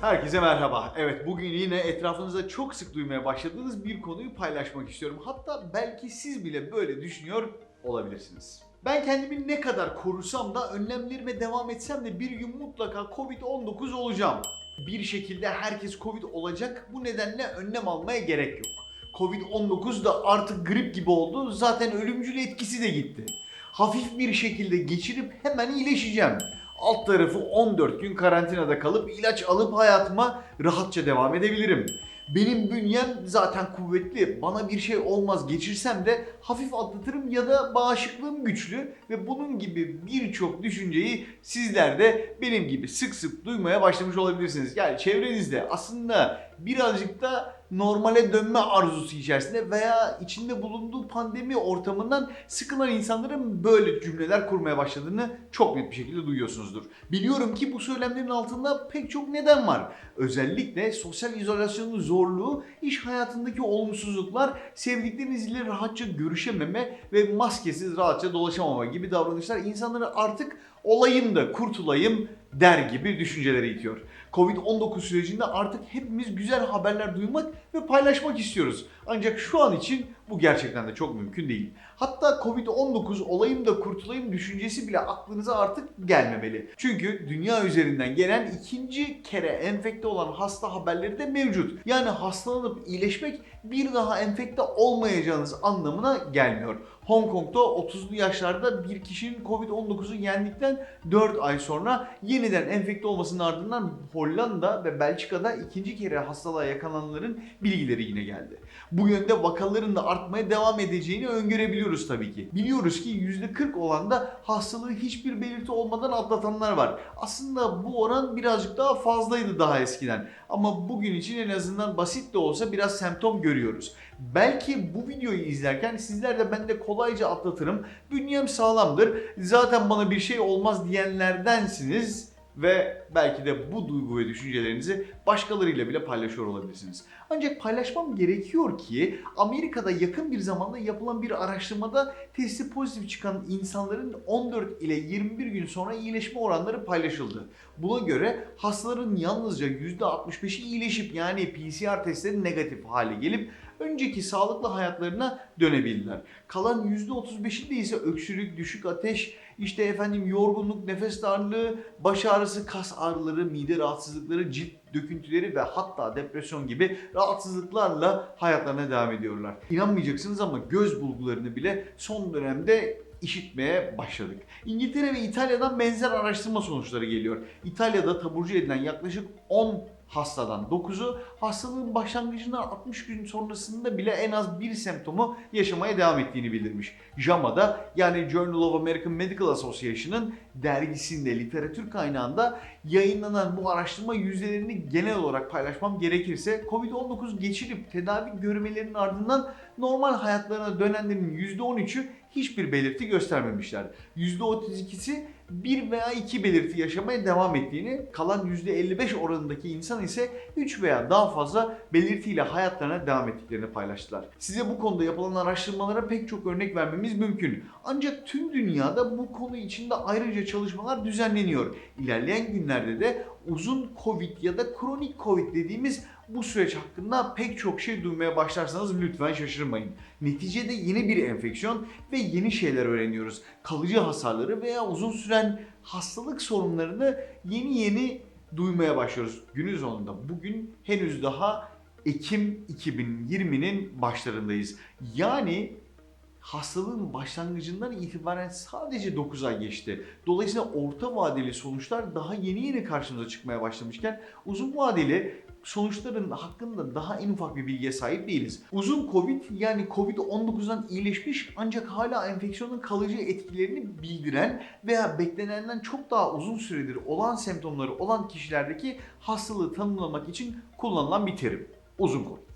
Herkese merhaba. Evet bugün yine etrafınızda çok sık duymaya başladığınız bir konuyu paylaşmak istiyorum. Hatta belki siz bile böyle düşünüyor olabilirsiniz. Ben kendimi ne kadar korusam da önlemlerime devam etsem de bir gün mutlaka Covid-19 olacağım. Bir şekilde herkes Covid olacak. Bu nedenle önlem almaya gerek yok. Covid-19 da artık grip gibi oldu. Zaten ölümcül etkisi de gitti. Hafif bir şekilde geçirip hemen iyileşeceğim. Alt tarafı 14 gün karantinada kalıp ilaç alıp hayatıma rahatça devam edebilirim. Benim bünyem zaten kuvvetli. Bana bir şey olmaz geçirsem de hafif atlatırım ya da bağışıklığım güçlü ve bunun gibi birçok düşünceyi sizler de benim gibi sık sık duymaya başlamış olabilirsiniz. Yani çevrenizde aslında birazcık da normale dönme arzusu içerisinde veya içinde bulunduğu pandemi ortamından sıkılan insanların böyle cümleler kurmaya başladığını çok net bir şekilde duyuyorsunuzdur. Biliyorum ki bu söylemlerin altında pek çok neden var. Özellikle sosyal izolasyonun zorluğu, iş hayatındaki olumsuzluklar, sevdiklerinizle rahatça görüşememe ve maskesiz rahatça dolaşamama gibi davranışlar insanları artık olayım da kurtulayım der gibi düşüncelere itiyor. Covid-19 sürecinde artık hepimiz güzel haberler duymak ve paylaşmak istiyoruz. Ancak şu an için bu gerçekten de çok mümkün değil. Hatta Covid-19 olayım da kurtulayım düşüncesi bile aklınıza artık gelmemeli. Çünkü dünya üzerinden gelen ikinci kere enfekte olan hasta haberleri de mevcut. Yani hastalanıp iyileşmek bir daha enfekte olmayacağınız anlamına gelmiyor. Hong Kong'da 30'lu yaşlarda bir kişinin Covid-19'u yendikten 4 ay sonra yeniden enfekte olmasının ardından Hollanda ve Belçika'da ikinci kere hastalığa yakalananların bilgileri yine geldi. Bu yönde vakaların da artmaya devam edeceğini öngörebiliyoruz tabii ki. Biliyoruz ki %40 olan da hastalığı hiçbir belirti olmadan atlatanlar var. Aslında bu oran birazcık daha fazlaydı daha eskiden. Ama bugün için en azından basit de olsa biraz semptom görüyoruz. Belki bu videoyu izlerken sizler de ben de kolayca atlatırım. Bünyem sağlamdır. Zaten bana bir şey olmaz diyenlerdensiniz ve belki de bu duygu ve düşüncelerinizi başkalarıyla bile paylaşıyor olabilirsiniz. Ancak paylaşmam gerekiyor ki Amerika'da yakın bir zamanda yapılan bir araştırmada testi pozitif çıkan insanların 14 ile 21 gün sonra iyileşme oranları paylaşıldı. Buna göre hastaların yalnızca %65'i iyileşip yani PCR testleri negatif hale gelip önceki sağlıklı hayatlarına dönebildiler. Kalan %35'inde ise öksürük, düşük ateş, işte efendim yorgunluk, nefes darlığı, baş ağrısı, kas ağrıları, mide rahatsızlıkları, cilt döküntüleri ve hatta depresyon gibi rahatsızlıklarla hayatlarına devam ediyorlar. İnanmayacaksınız ama göz bulgularını bile son dönemde işitmeye başladık. İngiltere ve İtalya'dan benzer araştırma sonuçları geliyor. İtalya'da taburcu edilen yaklaşık 10 hastadan 9'u hastalığın başlangıcından 60 gün sonrasında bile en az bir semptomu yaşamaya devam ettiğini bildirmiş. JAMA'da yani Journal of American Medical Association'ın dergisinde literatür kaynağında yayınlanan bu araştırma yüzdelerini genel olarak paylaşmam gerekirse COVID-19 geçirip tedavi görmelerinin ardından normal hayatlarına dönenlerin %13'ü hiçbir belirti göstermemişler. %32'si bir veya iki belirti yaşamaya devam ettiğini, kalan %55 oranındaki insan ise 3 veya daha fazla belirtiyle hayatlarına devam ettiklerini paylaştılar. Size bu konuda yapılan araştırmalara pek çok örnek vermemiz mümkün. Ancak tüm dünyada bu konu içinde ayrıca çalışmalar düzenleniyor. İlerleyen günlerde de uzun Covid ya da kronik Covid dediğimiz bu süreç hakkında pek çok şey duymaya başlarsanız lütfen şaşırmayın. Neticede yeni bir enfeksiyon ve yeni şeyler öğreniyoruz. Kalıcı hasarları veya uzun süren hastalık sorunlarını yeni yeni duymaya başlıyoruz. Günün sonunda bugün henüz daha Ekim 2020'nin başlarındayız. Yani hastalığın başlangıcından itibaren sadece 9 ay geçti. Dolayısıyla orta vadeli sonuçlar daha yeni yeni karşımıza çıkmaya başlamışken uzun vadeli sonuçların hakkında daha en ufak bir bilgiye sahip değiliz. Uzun Covid yani Covid-19'dan iyileşmiş ancak hala enfeksiyonun kalıcı etkilerini bildiren veya beklenenden çok daha uzun süredir olan semptomları olan kişilerdeki hastalığı tanımlamak için kullanılan bir terim. Uzun Covid.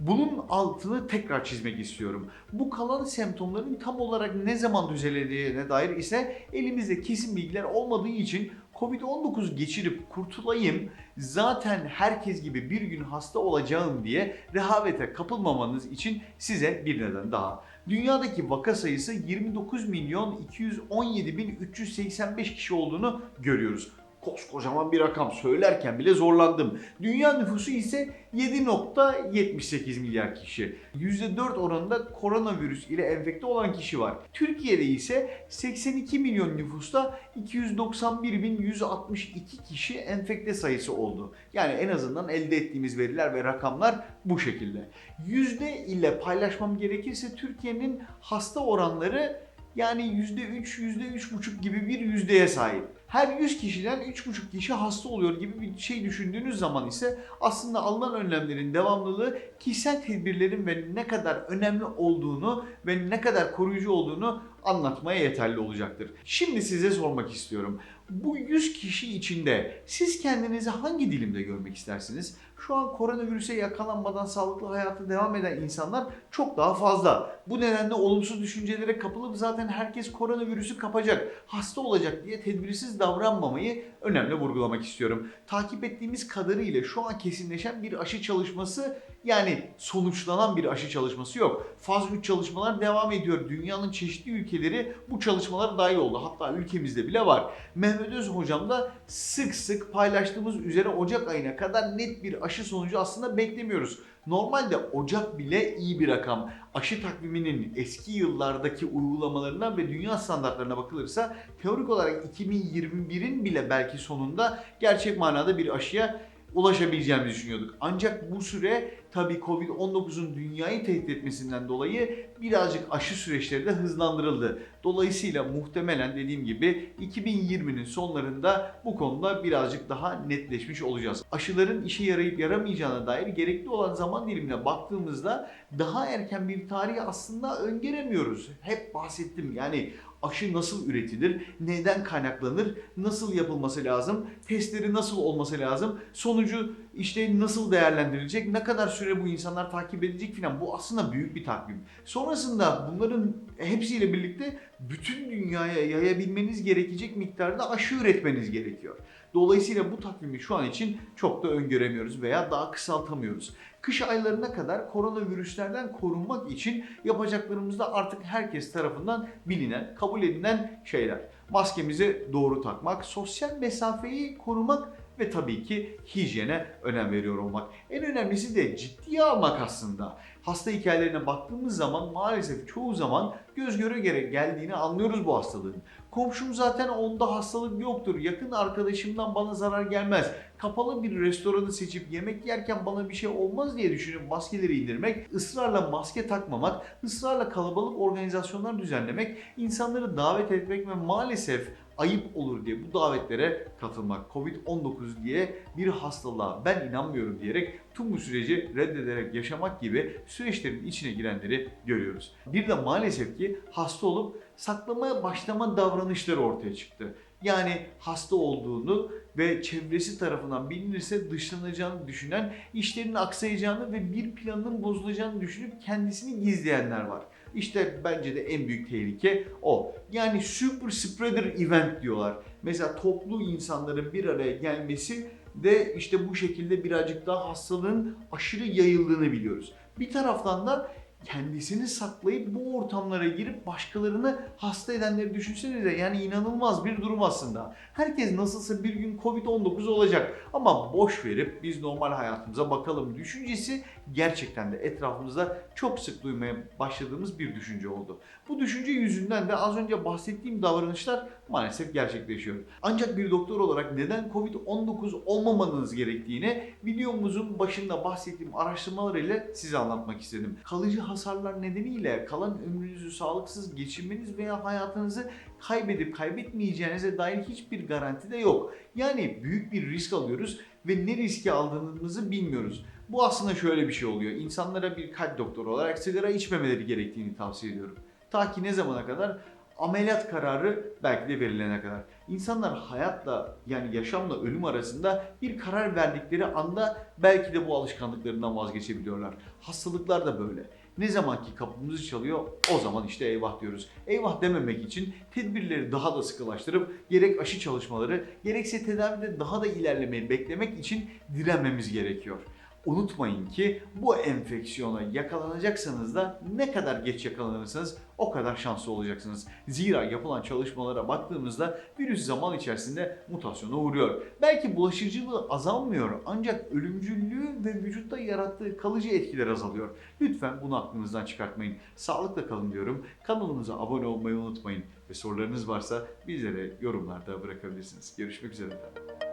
Bunun altını tekrar çizmek istiyorum. Bu kalan semptomların tam olarak ne zaman düzeleceğine dair ise elimizde kesin bilgiler olmadığı için Covid-19 geçirip kurtulayım, zaten herkes gibi bir gün hasta olacağım diye rehavete kapılmamanız için size bir neden daha. Dünyadaki vaka sayısı 29 milyon 217 bin 385 kişi olduğunu görüyoruz. Koskocaman bir rakam söylerken bile zorlandım. Dünya nüfusu ise 7.78 milyar kişi. %4 oranında koronavirüs ile enfekte olan kişi var. Türkiye'de ise 82 milyon nüfusta 291.162 kişi enfekte sayısı oldu. Yani en azından elde ettiğimiz veriler ve rakamlar bu şekilde. Yüzde ile paylaşmam gerekirse Türkiye'nin hasta oranları yani %3, %3,5 gibi bir yüzdeye sahip. Her 100 kişiden 3,5 kişi hasta oluyor gibi bir şey düşündüğünüz zaman ise aslında alınan önlemlerin devamlılığı kişisel tedbirlerin ve ne kadar önemli olduğunu ve ne kadar koruyucu olduğunu anlatmaya yeterli olacaktır. Şimdi size sormak istiyorum. Bu 100 kişi içinde siz kendinizi hangi dilimde görmek istersiniz? Şu an koronavirüse yakalanmadan sağlıklı hayatı devam eden insanlar çok daha fazla. Bu nedenle olumsuz düşüncelere kapılıp zaten herkes koronavirüsü kapacak, hasta olacak diye tedbirsiz davranmamayı önemli vurgulamak istiyorum. Takip ettiğimiz kadarıyla şu an kesinleşen bir aşı çalışması yani sonuçlanan bir aşı çalışması yok. Faz 3 çalışmalar devam ediyor. Dünyanın çeşitli ülkeleri bu çalışmalara dahil oldu. Hatta ülkemizde bile var. Mehmet Öz hocam da sık sık paylaştığımız üzere Ocak ayına kadar net bir aşı sonucu aslında beklemiyoruz. Normalde Ocak bile iyi bir rakam. Aşı takviminin eski yıllardaki uygulamalarından ve dünya standartlarına bakılırsa teorik olarak 2021'in bile belki sonunda gerçek manada bir aşıya ulaşabileceğimizi düşünüyorduk. Ancak bu süre tabii Covid-19'un dünyayı tehdit etmesinden dolayı birazcık aşı süreçleri de hızlandırıldı. Dolayısıyla muhtemelen dediğim gibi 2020'nin sonlarında bu konuda birazcık daha netleşmiş olacağız. Aşıların işe yarayıp yaramayacağına dair gerekli olan zaman dilimine baktığımızda daha erken bir tarihi aslında öngöremiyoruz. Hep bahsettim yani aşı nasıl üretilir, neden kaynaklanır, nasıl yapılması lazım, testleri nasıl olması lazım, sonucu işte nasıl değerlendirilecek, ne kadar süre bu insanlar takip edecek filan bu aslında büyük bir takvim. Sonrasında bunların hepsiyle birlikte bütün dünyaya yayabilmeniz gerekecek miktarda aşı üretmeniz gerekiyor. Dolayısıyla bu takvimi şu an için çok da öngöremiyoruz veya daha kısaltamıyoruz. Kış aylarına kadar koronavirüslerden korunmak için yapacaklarımız da artık herkes tarafından bilinen, kabul edilen şeyler. Maskemizi doğru takmak, sosyal mesafeyi korumak ve tabii ki hijyene önem veriyor olmak. En önemlisi de ciddiye almak aslında. Hasta hikayelerine baktığımız zaman maalesef çoğu zaman göz göre göre geldiğini anlıyoruz bu hastalığın. Komşum zaten onda hastalık yoktur. Yakın arkadaşımdan bana zarar gelmez. Kapalı bir restoranı seçip yemek yerken bana bir şey olmaz diye düşünüp maskeleri indirmek, ısrarla maske takmamak, ısrarla kalabalık organizasyonlar düzenlemek, insanları davet etmek ve maalesef ayıp olur diye bu davetlere katılmak. Covid-19 diye bir hastalığa ben inanmıyorum diyerek tüm bu süreci reddederek yaşamak gibi süreçlerin içine girenleri görüyoruz. Bir de maalesef ki hasta olup saklamaya başlama davranışları ortaya çıktı. Yani hasta olduğunu ve çevresi tarafından bilinirse dışlanacağını düşünen, işlerin aksayacağını ve bir planının bozulacağını düşünüp kendisini gizleyenler var. İşte bence de en büyük tehlike o. Yani super spreader event diyorlar. Mesela toplu insanların bir araya gelmesi de işte bu şekilde birazcık daha hastalığın aşırı yayıldığını biliyoruz. Bir taraftan da kendisini saklayıp bu ortamlara girip başkalarını hasta edenleri düşünsenize yani inanılmaz bir durum aslında. Herkes nasılsa bir gün Covid-19 olacak ama boş verip biz normal hayatımıza bakalım düşüncesi gerçekten de etrafımızda çok sık duymaya başladığımız bir düşünce oldu. Bu düşünce yüzünden de az önce bahsettiğim davranışlar maalesef gerçekleşiyor. Ancak bir doktor olarak neden Covid-19 olmamanız gerektiğini videomuzun başında bahsettiğim araştırmalar ile size anlatmak istedim. Kalıcı hasarlar nedeniyle kalan ömrünüzü sağlıksız geçirmeniz veya hayatınızı kaybedip kaybetmeyeceğinize dair hiçbir garanti de yok. Yani büyük bir risk alıyoruz ve ne riski aldığımızı bilmiyoruz. Bu aslında şöyle bir şey oluyor. İnsanlara bir kalp doktoru olarak sigara içmemeleri gerektiğini tavsiye ediyorum. Ta ki ne zamana kadar? Ameliyat kararı belki de verilene kadar. İnsanlar hayatla yani yaşamla ölüm arasında bir karar verdikleri anda belki de bu alışkanlıklarından vazgeçebiliyorlar. Hastalıklar da böyle. Ne zaman ki kapımızı çalıyor o zaman işte eyvah diyoruz. Eyvah dememek için tedbirleri daha da sıkılaştırıp gerek aşı çalışmaları gerekse tedavide daha da ilerlemeyi beklemek için direnmemiz gerekiyor. Unutmayın ki bu enfeksiyona yakalanacaksanız da ne kadar geç yakalanırsanız o kadar şanslı olacaksınız. Zira yapılan çalışmalara baktığımızda virüs zaman içerisinde mutasyona uğruyor. Belki bulaşıcılığı azalmıyor ancak ölümcüllüğü ve vücutta yarattığı kalıcı etkiler azalıyor. Lütfen bunu aklınızdan çıkartmayın. Sağlıkla kalın diyorum. Kanalımıza abone olmayı unutmayın. Ve sorularınız varsa bizlere yorumlarda bırakabilirsiniz. Görüşmek üzere. efendim.